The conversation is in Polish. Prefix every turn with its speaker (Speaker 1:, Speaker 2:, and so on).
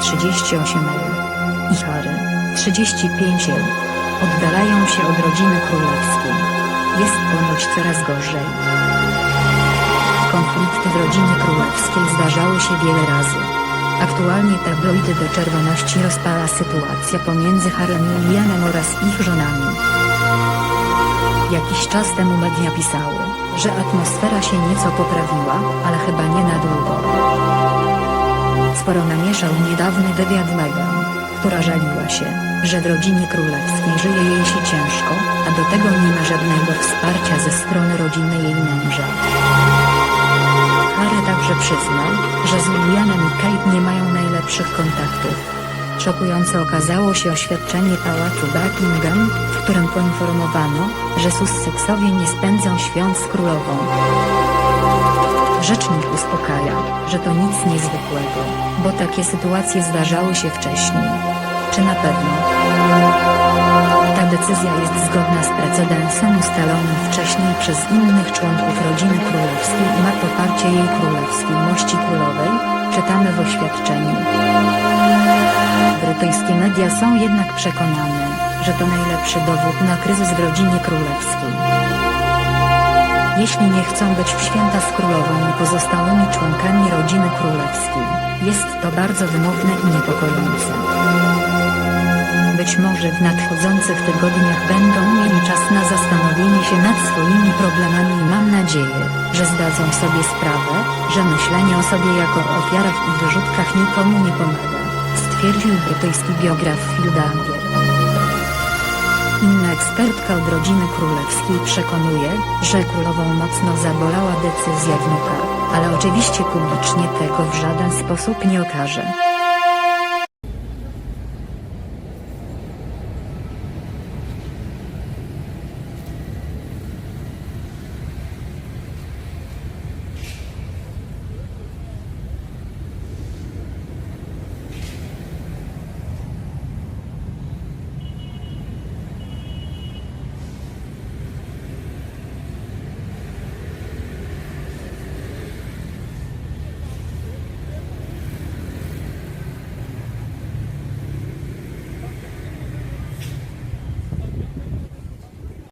Speaker 1: 38 L. I Harry, 35 L. Oddalają się od rodziny królewskiej. Jest ponoć coraz gorzej. Konflikty w rodzinie królewskiej zdarzały się wiele razy. Aktualnie tabloidy do czerwoności rozpala sytuacja pomiędzy Harrym i Williamem oraz ich żonami. Jakiś czas temu media pisały, że atmosfera się nieco poprawiła, ale chyba nie na długo. Sporo namieszał niedawny wywiad Meghan, która żaliła się, że w rodzinie królewskiej żyje jej się ciężko, a do tego nie ma żadnego wsparcia ze strony rodziny jej męża. Harry także przyznał, że z Williamem i Kate nie mają najlepszych kontaktów. Szokujące okazało się oświadczenie pałacu Buckingham, w którym poinformowano, że Sussexowie nie spędzą świąt z królową. Rzecznik uspokaja, że to nic niezwykłego, bo takie sytuacje zdarzały się wcześniej. Czy na pewno? Ta decyzja jest zgodna z precedensem ustalonym wcześniej przez innych członków rodziny królewskiej i ma poparcie jej królewskiej mości królowej, czytamy w oświadczeniu. Brytyjskie media są jednak przekonane, że to najlepszy dowód na kryzys w rodzinie królewskiej. Jeśli nie chcą być w święta z królową i pozostałymi członkami rodziny królewskiej, jest to bardzo wymowne i niepokojące. Być może w nadchodzących tygodniach będą mieli czas na zastanowienie się nad swoimi problemami i mam nadzieję, że zdadzą sobie sprawę, że myślenie o sobie jako o ofiarach i wyrzutkach nikomu nie pomaga, stwierdził brytyjski biograf Phil Dampier. Ekspertka od rodziny królewskiej przekonuje, że królową mocno zabolała decyzja wnuka, ale oczywiście publicznie tego w żaden sposób nie okaże.